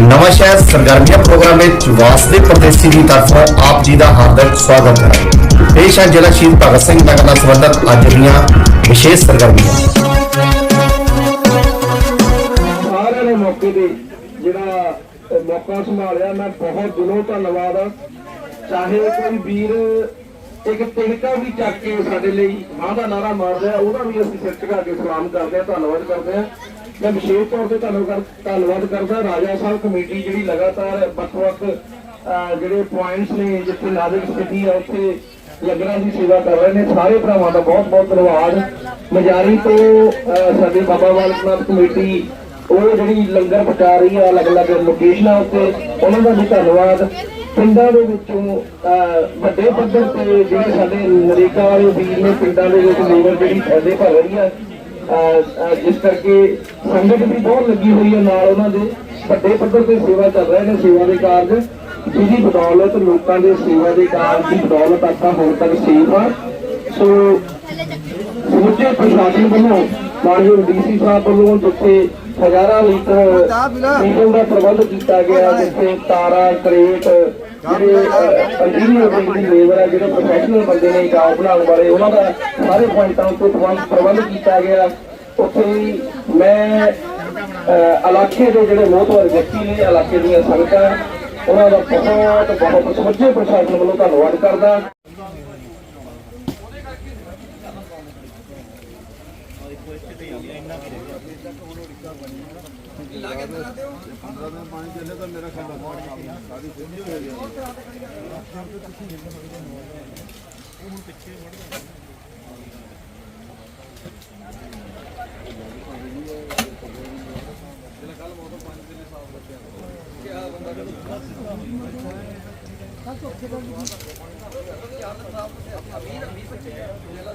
ਨਵਾਂ ਸ਼ਹਿਰ ਸਰਗਰਮੀਆਂ ਪ੍ਰੋਗਰਾਮ ਵਿੱਚ ਵਾਸਦੇ ਪ੍ਰਦੇਸ਼ੀ ਦੀ ਤਰਫੋਂ ਆਪ ਜੀ ਦਾ ਹਾਰਦਿਕ ਸਵਾਗਤ ਹੈ। ਪੇਸ਼ ਹੈ ਜ਼ਿਲ੍ਹਾ ਸ਼ਹੀਦ ਭਗਤ ਸਿੰਘ ਨਗਰ ਨਾਲ ਸੰਬੰਧਿਤ ਅੱਜ ਦੀਆਂ ਵਿਸ਼ੇਸ਼ ਸਰਗਰਮੀਆਂ। ਸਾਰਿਆਂ ਨੇ ਮੌਕੇ ਤੇ ਜਿਹੜਾ ਮੌਕਾ ਸੰਭਾਲਿਆ, ਮੈਂ ਬਹੁਤ ਦਿਲੋਂ ਧੰਨਵਾਦ। ਚਾਹੇ ਕੋਈ ਵੀਰ ਇੱਕ ਤਿਣਕਾ ਵੀ ਚੱਕ ਕੇ ਸਾਡੇ ਲਈ ਮਾਂ ਦਾ ਨਾਰਾ ਮਾਰ ਉਹਦਾ ਵੀ ਅਸੀਂ ਸਿਰ ਝੁਕਾ ਕੇ ਸਲਾਮ ਕਰਦੇ ਹਾਂ, ਧੰਨਵਾਦ ਕਰਦੇ ਹਾਂ। ਮੈਂ ਵਿਸ਼ੇਸ਼ ਤੌਰ ਤੇ ਧੰਨਵਾਦ ਧੰਨਵਾਦ ਕਰਦਾ। ਰਾਜਾ ਸਾਹਿਬ ਕਮੇਟੀ ਜਿਹੜੀ ਲਗਾਤਾਰ ਵੱਖ-ਵੱਖ ਅਹ, ਜਿਹੜੇ ਪੁਆਇੰਟਸ ਨੇ ਜਿੱਥੇ ਨਾਜ਼ੁਕ ਸਥਿਤੀ ਆ ਉੱਥੇ ਲੰਗਰਾਂ ਦੀ ਸੇਵਾ ਕਰ ਰਹੇ ਨੇ। ਸਾਰੇ ਭਰਾਵਾਂ ਦਾ ਬਹੁਤ ਬਹੁਤ ਧੰਨਵਾਦ। ਮਜਾਰੀ ਤੋਂ ਸਾਡੇ ਬਾਬਾ ਬਾਲਕਨਾਥ ਕਮੇਟੀ ਉਹ ਜਿਹੜੀ ਲੰਗਰ ਪਹੁੰਚਾ ਰਹੀ ਆ ਅਲੱਗ-ਅਲੱਗ ਲੋਕੇਸ਼ਨਾਂ ਉੱਤੇ ਉਹਨਾਂ ਦਾ ਵੀ ਧੰਨਵਾਦ। ਪਿੰਡਾਂ ਦੇ ਵਿੱਚੋਂ ਅਹ, ਵੱਡੇ ਪੱਧਰ ਤੇ ਜਿਹੜੇ ਸਾਡੇ ਨਰੇਗਾ ਵਾਲੇ ਵੀਰ ਨੇ ਪਿੰਡਾਂ ਦੇ ਵਿੱਚ ਲੇਬਰ ਜਿਹੜੀ ਫਾਇਦੇ ਭਰ ਰਹੀ ਆ ਜਿਸ ਕਰਕੇ ਸੰਗਤ ਵੀ ਬਹੁਤ ਲੱਗੀ ਹੋਈ ਹੈ ਨਾਲ ਉਹਨਾਂ ਦੇ। ਵੱਡੇ ਪੱਧਰ ਤੇ ਸੇਵਾ ਚੱਲ ਰਹੇ ਨੇ ਸੇਵਾ ਦੇ ਕਾਰਜ। ਜਿਹਦੀ ਬਦੌਲਤ ਲੋਕਾਂ ਦੇ ਸੇਵਾ ਦੇ ਕਾਰਜ ਦੀ ਬਦੌਲਤ ਆਪਾਂ ਹੁਣ ਤੱਕ ਸੇਫ ਆ ਸੋ ਸਮੁੱਚੇ ਪ੍ਰਸ਼ਾਸਨ ਵੱਲੋਂ ਮਾਨਯੋਗ ਡੀਸੀ ਸਾਹਿਬ ਵੱਲੋਂ ਜਿੱਥੇ ਹਜ਼ਾਰਾਂ ਲੀਟਰ ਡੀਜ਼ਲ ਦਾ ਪ੍ਰਬੰਧ ਕੀਤਾ ਗਿਆ ਜਿੱਥੇ ਤਾਰਾਂ ਕਰੇਟ ਜਿਹੜੇ ਇੰਜੀਨੀਅਰ ਦੀ ਲੇਬਰ ਹੈ ਜਿਹੜੇ ਪ੍ਰੋਫੈਸ਼ਨਲ ਬੰਦੇ ਨੇ ਜੌਬ ਬਣਾਉਣ ਵਾਲੇ ਉਹਨਾਂ ਦਾ ਸਾਰੇ ਪੁਆਇੰਟਾਂ ਉੱਤੇ ਪ੍ਰਬੰਧ ਕੀਤਾ ਗਿਆ ਉੱਥੇ ਮੈਂ ਇਲਾਕੇ ਦੇ ਜਿਹੜੇ ਮੋਹਤਵਰ ਵਿਅਕਤੀ ਨੇ, ਇਲਾਕੇ ਦੀਆਂ ਸੰਗਤਾਂ, ਉਹਨਾਂ ਦਾ ਬਹੁਤ ਬਹੁਤ ਸਮੁੱਚੇ ਪ੍ਰਸ਼ਾਸਨ ਵੱਲੋਂ ਧੰਨਵਾਦ ਕਰਦਾ। ਮੇਰਾ ਖਾਣਾ ਸਾਰੀ ਖੁੱਲੀ ਹੋ ਗਈ ਉਹ ਹੁਣ ਪਿੱਛੇ ਵੜਦਾ ਜਿਹੜਾ ਕੱਲ ਮੌਸਮ ਪੰਜ ਦਿਨ ਸਾਫ਼ ਬੱਚਿਆ ਕਿ ਆ। ਬੰਦਾ ਕੱਲ ਤੋਂ ਅੱਛੇ ਬੰਦੇ ਦੀ ਹਾਲਤ ਸਾਫ਼ ਬੱਚਿਆ 20 20 ਬੱਚੇ ਜਿਹੜਾ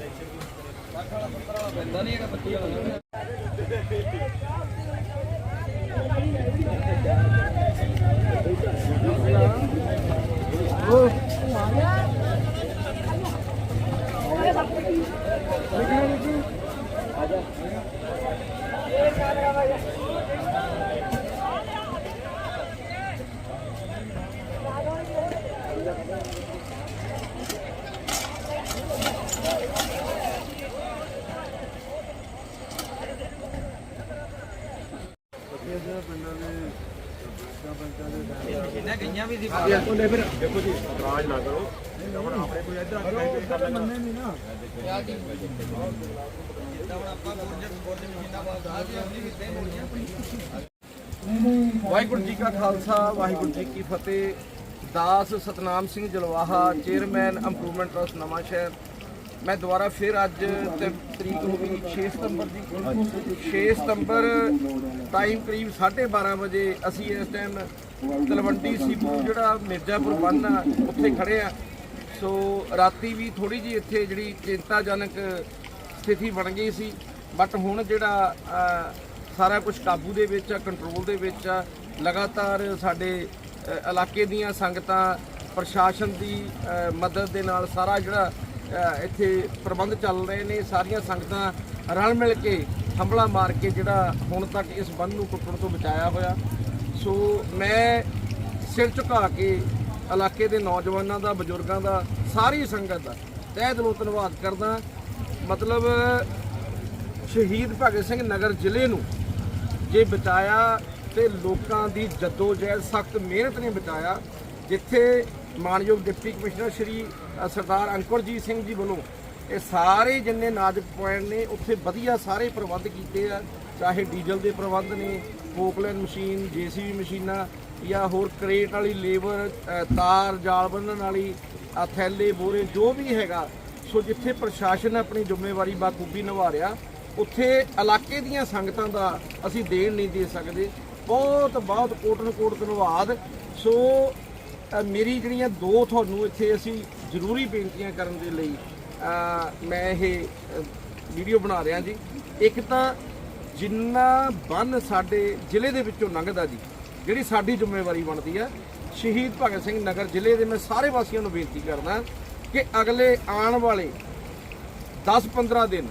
ਲੱਖ ਵਾਲਾ 15 ਵਾਲਾ ਪੈਂਦਾ ਨਹੀਂ ਹੈਗਾ 25 ਵਾਲਾ Whoa. ਵਾਹਿਗੁਰੂ ਜੀ ਕਾ ਖਾਲਸਾ ਵਾਹਿਗੁਰੂ ਜੀ ਕੀ ਫਤਿਹ। ਦਾਸ Satnam Singh Jalwaha chairman improvement trust Nawanshahr ਮੈਂ ਦੁਬਾਰਾ ਫਿਰ ਅੱਜ ਤੇ ਤਰੀਕ ਹੋ ਗਈ 6 ਸਤੰਬਰ ਦੀ 6 ਸਤੰਬਰ ਟਾਈਮ ਕਰੀਬ 12:30 ਵਜੇ ਅਸੀਂ ਇਸ ਟਾਈਮ ਤਲਵੰਡੀ ਸੀਪੂ ਜਿਹੜਾ ਮਿਰਜ਼ਾਪੁਰ ਬੰਨ ਆ, ਉੱਥੇ ਖੜੇ ਆ। ਸੋ ਰਾਤੀ ਵੀ ਥੋੜੀ ਜੀ ਇੱਥੇ ਜਿਹੜੀ ਚਿੰਤਾਜਨਕ ਸਥਿਤੀ ਬਣ ਗਈ ਸੀ। ਬਟ ਹੁਣ ਜਿਹੜਾ ਸਾਰਾ ਕੁਝ ਕਾਬੂ ਦੇ ਵਿੱਚ ਆ ਕੰਟਰੋਲ ਦੇ ਵਿੱਚ ਆ, ਲਗਾਤਾਰ ਸਾਡੇ ਇਲਾਕੇ ਦੀਆਂ ਸੰਗਤਾਂ, ਪ੍ਰਸ਼ਾਸਨ ਦੀ ਮਦਦ ਦੇ ਨਾਲ ਸਾਰਾ ਜਿਹੜਾ ਇੱਥੇ ਪ੍ਰਬੰਧ ਚੱਲ ਰਹੇ ਨੇ। ਸਾਰੀਆਂ ਸੰਗਤਾਂ ਰਲ ਮਿਲ ਕੇ ਹੰਬਲਾ ਮਾਰ ਕੇ ਜਿਹੜਾ ਹੁਣ ਤੱਕ ਇਸ ਬੰਨ ਨੂੰ ਟੁੱਟਣ ਤੋਂ ਬਚਾਇਆ ਹੋਇਆ। ਸੋ ਮੈਂ ਸਿਰ ਝੁਕਾ ਕੇ ਇਲਾਕੇ ਦੇ ਨੌਜਵਾਨਾਂ ਦਾ, ਬਜ਼ੁਰਗਾਂ ਦਾ, ਸਾਰੀ ਸੰਗਤ ਦਾ ਤਹਿ ਦਿਲੋਂ ਧੰਨਵਾਦ ਕਰਦਾ। ਮਤਲਬ ਸ਼ਹੀਦ ਭਗਤ ਸਿੰਘ ਨਗਰ ਜ਼ਿਲ੍ਹੇ ਨੂੰ ਜੇ ਬਚਾਇਆ ਤੇ ਲੋਕਾਂ ਦੀ ਜਦੋਜਹਿਦ ਸਖਤ ਮਿਹਨਤ ਨੇ ਬਚਾਇਆ, ਜਿੱਥੇ ਮਾਨਯੋਗ ਡਿਪਟੀ ਕਮਿਸ਼ਨਰ ਸ਼੍ਰੀ ਸਰਦਾਰ ਅੰਕੁਰਜੀਤ ਸਿੰਘ ਜੀ ਵੱਲੋਂ ਇਹ ਸਾਰੇ ਜਿੰਨੇ ਨਾਜ਼ੁਕ ਪੁਆਇੰਟ ਨੇ, ਉੱਥੇ ਵਧੀਆ ਸਾਰੇ ਪ੍ਰਬੰਧ ਕੀਤੇ ਆ, ਚਾਹੇ ਡੀਜ਼ਲ ਦੇ ਪ੍ਰਬੰਧ ਨੇ ਪੋਕਲੈਨ ਮਸ਼ੀਨ, ਜੀਸੀਬੀ ਮਸ਼ੀਨਾਂ, ਜਾਂ ਹੋਰ ਕਰੇਟ ਵਾਲੀ ਲੇਬਰ ਤਾਰ, ਜਾਲ ਬੰਨਣ ਵਾਲੀ ਥੈਲੇ, ਬੋਰੇ, ਜੋ ਵੀ ਹੈਗਾ, ਸੋ ਜਿੱਥੇ ਪ੍ਰਸ਼ਾਸਨ ਆਪਣੀ ਜ਼ਿੰਮੇਵਾਰੀ ਬਾਖੂਬੀ ਨਿਭਾ ਰਿਹਾ, ਉੱਥੇ ਇਲਾਕੇ ਦੀਆਂ ਸੰਗਤਾਂ ਦਾ ਅਸੀਂ ਦੇਣ ਨਹੀਂ ਦੇ ਸਕਦੇ। ਬਹੁਤ ਬਹੁਤ ਕੋਟਨ ਕੋਟ ਧੰਨਵਾਦ। ਸੋ ਮੇਰੀ ਜਿਹੜੀਆਂ ਦੋ ਤੁਹਾਨੂੰ ਇੱਥੇ ਅਸੀਂ ਜ਼ਰੂਰੀ ਬੇਨਤੀਆਂ ਕਰਨ ਦੇ ਲਈ ਮੈਂ ਇਹ ਵੀਡੀਓ ਬਣਾ ਰਿਹਾ ਜੀ। ਇੱਕ ਤਾਂ ਜਿੰਨਾ ਬੰਨ ਸਾਡੇ ਜ਼ਿਲ੍ਹੇ ਦੇ ਵਿੱਚੋਂ ਲੰਘਦਾ ਜੀ, ਜਿਹੜੀ ਸਾਡੀ ਜ਼ਿੰਮੇਵਾਰੀ ਬਣਦੀ ਹੈ ਸ਼ਹੀਦ ਭਗਤ ਸਿੰਘ ਨਗਰ ਜ਼ਿਲ੍ਹੇ ਦੇ ਮੈਂ ਸਾਰੇ ਵਾਸੀਆਂ ਨੂੰ ਬੇਨਤੀ ਕਰਦਾ ਕਿ ਅਗਲੇ ਆਉਣ ਵਾਲੇ 10-15 ਦਿਨ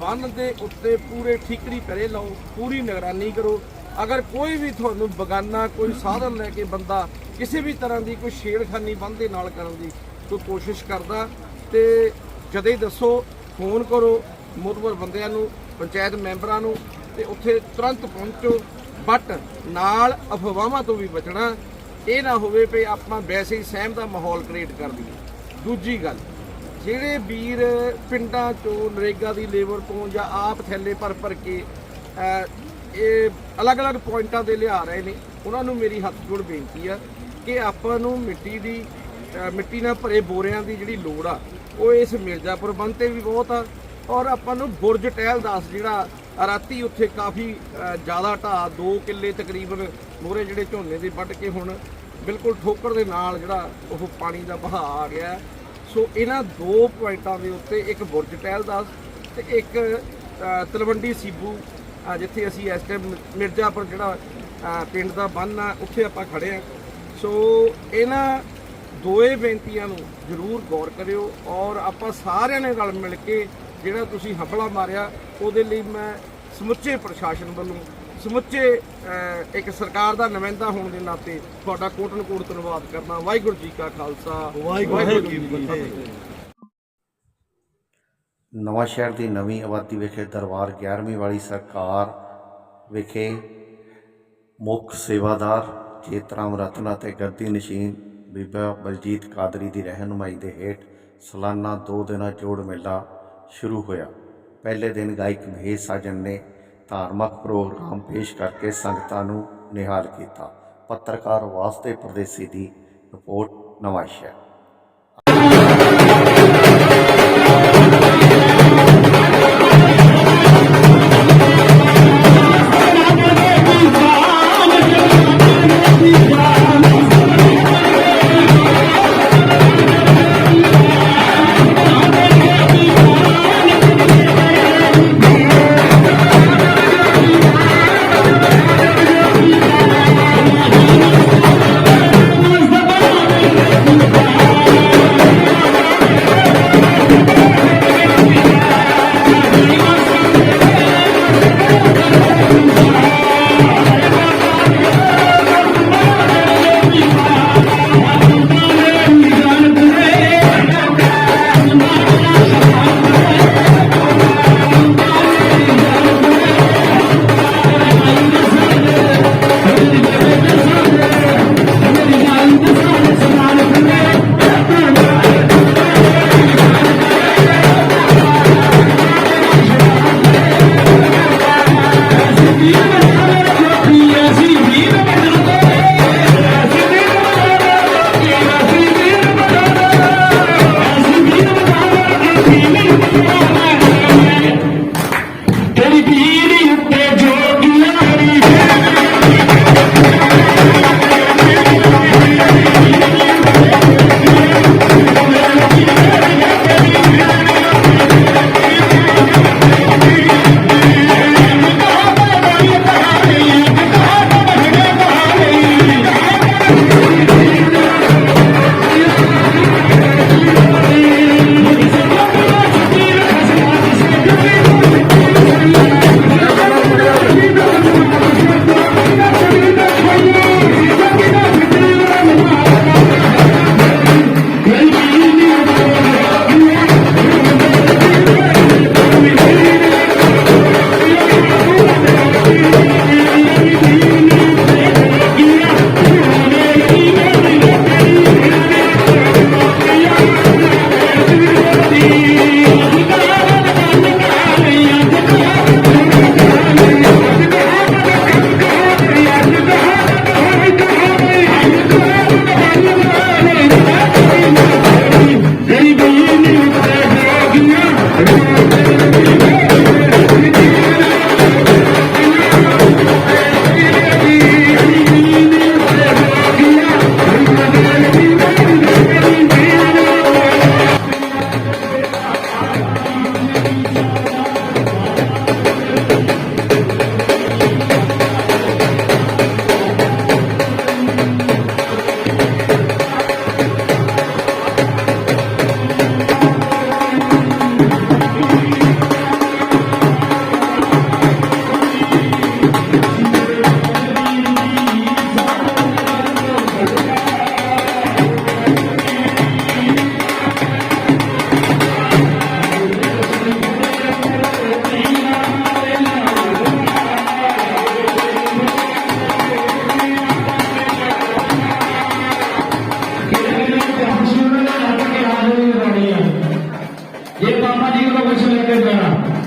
ਬੰਨ ਦੇ ਉੱਤੇ ਪੂਰੇ ਠੀਕਰੀ ਪਰੇ ਲਾਓ, ਪੂਰੀ ਨਿਗਰਾਨੀ ਕਰੋ। ਅਗਰ ਕੋਈ ਵੀ ਤੁਹਾਨੂੰ ਬਗਾਨਾ, ਕੋਈ ਸਾਧਨ ਲੈ ਕੇ ਬੰਦਾ ਕਿਸੇ ਵੀ ਤਰ੍ਹਾਂ ਦੀ ਕੋਈ ਛੇੜਖਾਨੀ ਬੰਦ ਦੇ ਨਾਲ ਕਰਨ ਦੀ ਕੋਈ ਕੋਸ਼ਿਸ਼ ਕਰਦਾ, ਤੇ ਜਦੇ ਦੱਸੋ, ਫੋਨ ਕਰੋ ਮੁਤਬਰ ਬੰਦਿਆਂ ਨੂੰ, ਪੰਚਾਇਤ ਮੈਂਬਰਾਂ ਨੂੰ, ਤੇ ਉੱਥੇ ਤੁਰੰਤ ਪਹੁੰਚੋ। ਬਟ ਨਾਲ ਅਫਵਾਹਾਂ ਤੋਂ ਵੀ ਬਚਣਾ, ਇਹ ਨਾ ਹੋਵੇ ਵੀ ਆਪਾਂ ਵੈਸੇ ਹੀ ਸਹਿਮ ਦਾ ਮਾਹੌਲ ਕ੍ਰੀਏਟ ਕਰ ਦਈਏ। ਦੂਜੀ ਗੱਲ, ਜਿਹੜੇ ਵੀਰ ਪਿੰਡਾਂ ਚੋਂ ਨਰੇਗਾ ਦੀ ਲੇਬਰ ਤੋਂ ਜਾਂ ਆਪ ਥੈਲੇ ਭਰ ਭਰ ਕੇ ਇਹ ਅਲੱਗ-ਅਲੱਗ ਪੁਆਇੰਟਾਂ ਤੇ ਲਿਆ ਰਹੇ ਨੇ, ਉਹਨਾਂ ਨੂੰ ਮੇਰੀ ਹੱਥ ਜੋੜ ਬੇਨਤੀ ਆ ਕਿ ਆਪਾਂ ਨੂੰ ਮਿੱਟੀ ਦੀ ਮਿੱਟੀ ਨਾਲ ਭਰੇ ਬੋਰਿਆਂ ਦੀ ਜਿਹੜੀ ਲੋੜ ਆ, ਉਹ ਇਸ ਮਿਰਜ਼ਾਪੁਰ ਬੰਦ ਤੇ ਵੀ ਬਹੁਤ ਆ। ਔਰ ਆਪਾਂ ਨੂੰ ਬੁਰਜ ਟਹਿਲਦਾਸ ਜਿਹੜਾ ਰਾਤੀ ਉੱਥੇ ਕਾਫੀ ਜ਼ਿਆਦਾ ਢਾਹ 2 ਕਿੱਲੇ ਤਕਰੀਬਨ ਮੋਰੇ ਜਿਹੜੇ ਝੋਨੇ ਦੇ ਵੱਢ ਕੇ ਹੁਣ ਬਿਲਕੁਲ ਠੋਕਰ ਦੇ ਨਾਲ ਜਿਹੜਾ ਉਹ ਪਾਣੀ ਦਾ ਬਹਾਅ ਆ ਗਿਆ। ਸੋ ਇਹਨਾਂ ਦੋ ਪੁਆਇੰਟਾਂ ਦੇ ਉੱਤੇ ਇੱਕ ਬੁਰਜ ਟਹਿਲਦਾਸ ਤੇ ਇੱਕ ਤਲਵੰਡੀ ਸੀਬੂ ਜਿੱਥੇ ਅਸੀਂ ਇਸ ਟਾਈਮ ਮਿਰਜ਼ਾਪੁਰ ਜਿਹੜਾ ਪਿੰਡ ਦਾ ਬੰਨ ਆ, ਉੱਥੇ ਆਪਾਂ ਖੜੇ ਆ। ਸੋ ਇਹਨਾਂ ਦੋਏ ਬੇਨਤੀਆਂ ਨੂੰ ਜ਼ਰੂਰ ਗੌਰ ਕਰਿਓ ਔਰ ਆਪਾਂ ਸਾਰਿਆਂ ਨੇ ਰਲ ਮਿਲ ਕੇ ਜਿਹੜਾ ਤੁਸੀਂ ਹੰਬਲਾ ਮਾਰਿਆ, ਉਹਦੇ ਲਈ ਮੈਂ ਸਮੁੱਚੇ ਪ੍ਰਸ਼ਾਸਨ ਵੱਲੋਂ ਸਮੁੱਚੇ ਇੱਕ ਸਰਕਾਰ ਦਾ ਨੁਮਾਇੰਦਾ ਹੋਣ ਦੇ ਨਾਤੇ ਤੁਹਾਡਾ ਕੋਟਨ ਕੋਟ ਧੰਨਵਾਦ ਕਰਨਾ ਵਾਹਿਗੁਰੂ ਜੀ ਕਾ ਖਾਲਸਾ। ਵਾਹਿਗੁਰੂ ਜੀ ਕੀ ਫਤਿਹ। ਨਵਾਂ ਸ਼ਹਿਰ ਦੀ ਨਵੀਂ ਆਬਾਦੀ ਵਿਖੇ ਦਰਬਾਰ 11ਵੀਂ ਵਾਲੀ ਸਰਕਾਰ ਵਿਖੇ ਮੁੱਖ ਸੇਵਾਦਾਰ ਜੇਤਰਾਮ ਰਤਨ ਅਤੇ ਗੱਦੀ ਨਸ਼ੀਨ ਬੀਬਾ ਬਲਜੀਤ ਕਾਦਰੀ ਦੀ ਰਹਿਨੁਮਾਈ ਦੇ ਹੇਠ ਸਾਲਾਨਾ ਦੋ ਦਿਨਾਂ ਜੋੜ ਮੇਲਾ ਸ਼ੁਰੂ ਹੋਇਆ। ਪਹਿਲੇ ਦਿਨ ਗਾਇਕ ਮਹੇਸ਼ ਸਾਜਨ ਨੇ ਧਾਰਮਿਕ ਪ੍ਰੋਗਰਾਮ ਪੇਸ਼ ਕਰਕੇ ਸੰਗਤਾਂ ਨੂੰ ਨਿਹਾਲ ਕੀਤਾ। ਪੱਤਰਕਾਰ ਵਾਸਤੇ ਪਰਦੇਸੀ ਦੀ ਰਿਪੋਰਟ ਨਵਾਂ లక్షలు ఎక్కడ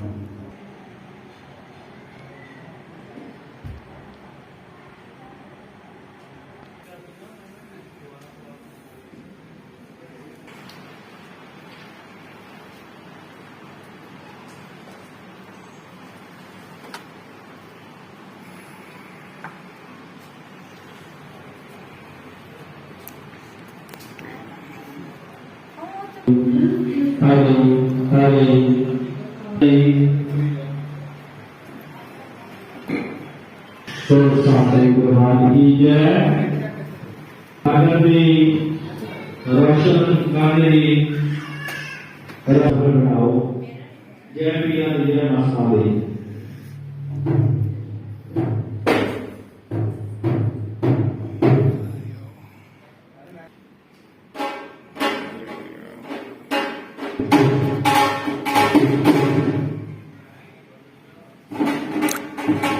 ਸ਼ਹਿਰ ਹਰੀ ਸੋਤ ਸਾਡੇ ਗੁਰਬਾਣੀ ਕੀ ਜੈ? ਅਗਰ ਵੀ ਰੋਸ਼ਨ ਗਾਣੇ ਰੱਬ ਬਣਾਓ, ਜੈ ਪੀਆ ਜੈ ਮਸਾਲੇ ਇਹ